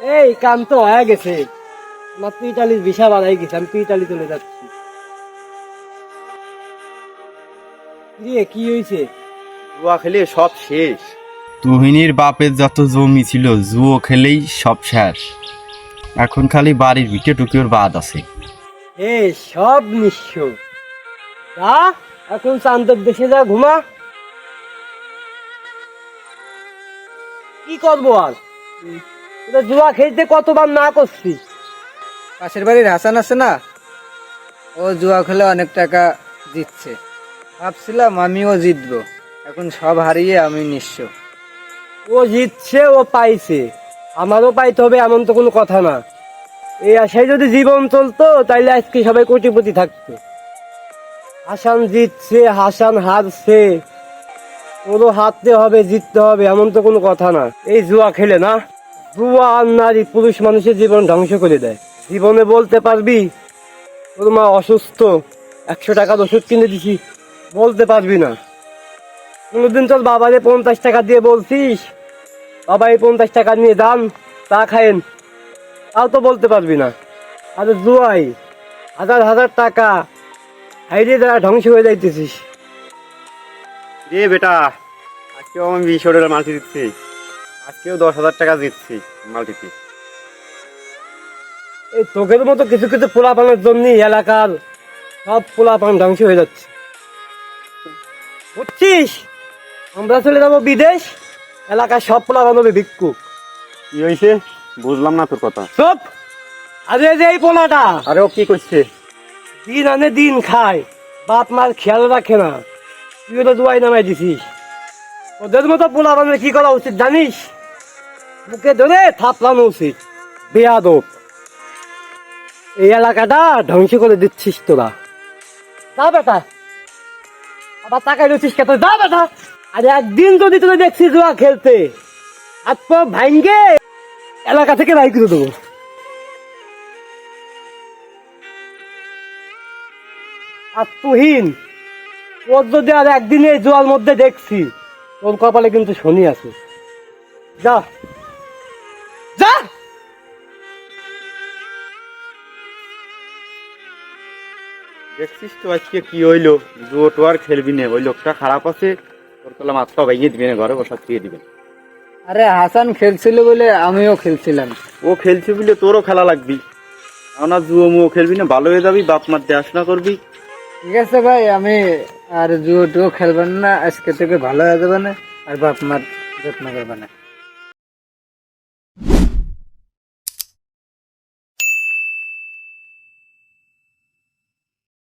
এই কাম তো হয়ে গেছে। আমার তুই ইটালির ভিসা বাড়াই গেছে আমি তুই ইটালি চলে যাচ্ছি। রে কি হয়েছে? জুয়া খেলে সব শেষ। তুহিনীর বাপের যত জমি ছিল জুয়ো খেলেই সব শেষ। এখন খালি বাড়ির ভিটে টুকিওর বাদ আছে। এ সব নিঃস্ব। যা এখন চান্দর দেশে যা ঘুমা। কি করব আর? জুয়া খেলতে কতবার না করছি। পাশের বাড়ির হাসান আছে না? ও জুয়া খেলে অনেক টাকা জিতছে। ভাবছিলাম আমিও জিতবো। এখন সব হারিয়ে আমি নিঃস্ব। ও জিতছে ও পাইছে। আমারও পাইতে হবে এমন তো কোনো কথা না। এই আশায় যদি জীবন চলতো তাইলে আজকে সবাই কোটিপতি থাকতো। হাসান জিতছে হাসান হারছে। ওরও হারতে হবে জিততে হবে এমন তো কোনো কথা না। এই জুয়া খেলে না? জুয়া আর নারী পুরুষ মানুষের জীবন ধ্বংস করে দেয়। জীবনে বলতে পারবি, তোর মা অসুস্থ, একশো টাকার ওষুধ কিনে দিছি, বলতে পারবি না। কোনোদিন তোর বাবারে পঞ্চাশ টাকা দিয়ে বলছিস বাবা এই পঞ্চাশ টাকা নিয়ে যান তা খায়েন। তাও তো বলতে পারবি না। আর জুয়াই, হাজার হাজার টাকা হাইরে দ্বারা ধ্বংস হয়ে যাইতেছিস। রে বেটা, আজকেও আমি বিশ হাজার মাল্টি দিচ্ছি। আজকেও দশ হাজার টাকা দিচ্ছি মাল্টিতে। এই তোকের মতো কিছু কিছু পোলাপানের জন্য এলাকার সব পোলাপান ধ্বংস হয়ে যাচ্ছে। বুঝছিস? আমরা চলে যাব বিদেশ এলাকার সব পোলাপান হবে ভিক্ষুক। কি হয়েছে বুঝলাম না তোর কথা। সব আরে যে এই পোলাটা। আরে ও কি করছে? দিন আনে দিন খায় বাপ মার খেয়াল রাখে না। তুই তো দুয়াই নামাই দিছিস। ওদের মতো পোলা বানালে কি করা উচিত জানিস? মুখে ধরে থাপড়ানো উচিত বেয়াদব। এই এলাকাটা ধ্বংস করে দিচ্ছিস তোরা। যা বেটা। আবার তাকাই দিচ্ছিস কে যা বেটা। আরে একদিন যদি তোরা দেখছিস জুয়া খেলতে, হাত পা ভাঙ্গে এলাকা থেকে বাই করে দেবো। আত্মহীন ওর যদি আর একদিনে এই জোয়ার মধ্যে দেখছি, তোর কপালে কিন্তু শনি আছে। যা। যা। দেখছিস তো আজকে কি হইল? জুয়ো তো আর খেলবি না। ওই লোকটা খারাপ আছে তোর কলা মাথা ভেঙে দিবে না ঘরে বসা দিয়ে দিবে আরে হাসান খেলছিল বলে আমিও খেলছিলাম। ও খেলছে বলে তোরও খেলা লাগবি। না জুয়ো মুয়ো খেলবি না ভালো হয়ে যাবি বাপ মার দেখাশোনা করবি। ঠিক আছে ভাই আমি আর জুয়ো টুয়ো খেলবেন না আজকে থেকে ভালো হয়ে যাবে না আর বাপ মার যত্ন করবে না।